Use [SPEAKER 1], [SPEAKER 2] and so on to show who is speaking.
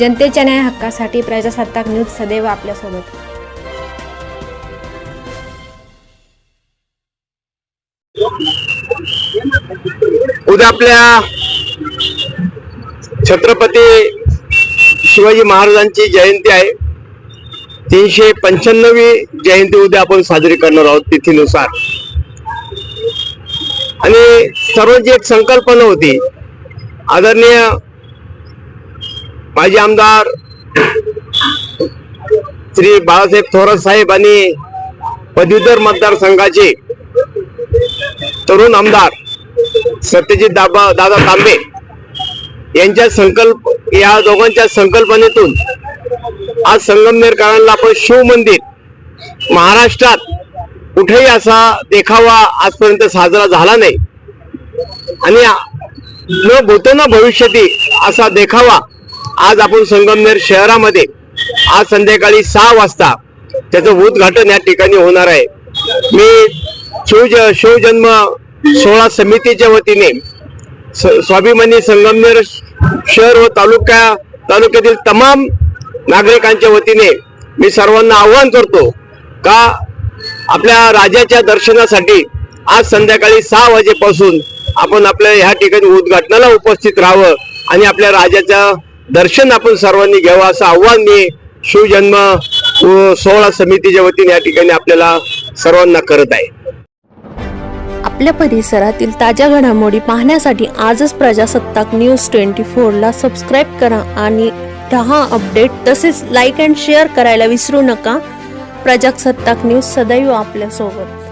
[SPEAKER 1] जनतेच्या न्याय हक्कासाठी प्रजासत्ताक न्यूज सदैव आपल्यासोबत.
[SPEAKER 2] उद्या आपल्या छत्रपती शिवाजी महाराजांची जयंती आहे. तीनशे पंच्याण्णवी जयंती उद्या आपण साजरी करणार आहोत तिथीनुसार. आणि सर्व जी एक संकल्पना होती आदरणीय माजी आमदार श्री बाळासाहेब थोरात साहेब आणि पदवीधर मतदारसंघाचे तरुण आमदार सत्यजित दाबा दादा तांबे यांच्या संकल्प या दोघांच्या संकल्पनेतून आज संगमनेरकरांना आपण शिव मंदिर महाराष्ट्रात कुठेही असा देखावा आजपर्यंत साजरा झाला नाही. आणि न भूतो न भविष्यती असा देखावा आज आपण संगमनेर शहरामध्ये आज संध्याकाळी सहा वाजता त्याचं उद्घाटन या ठिकाणी होणार आहे. मी शिवज शिवजन्म सोहळा समितीच्या वतीने स- स्वाभिमानी संगमनेर शहर व तालुका तालुक्यातील तमाम नागरिकांच्या वतीने मी सर्वांना आवाहन करतो का आपल्या राजाच्या दर्शनासाठी आज संध्याकाळी सहा वाजेपासून आपण आपल्या ह्या ठिकाणी उद्घाटनाला उपस्थित राहावं आणि आपल्या राजाच्या दर्शन आपण सर्वांनी घ्यावं असं आव्हान मी शिवजन्म सोहळा समितीच्या वतीने या ठिकाणी आपल्याला सर्वांना करत आहे.
[SPEAKER 3] आपल्या परिसरातील ताज्या घडामोडी पाहण्यासाठी आजच प्रजासत्ताक न्यूज ट्वेंटी फोरला सबस्क्राईब करा आणि दहा अपडेट तसेच लाईक अँड शेअर करायला विसरू नका. प्रजासत्ताक न्यूज सदैव आपल्यासोबत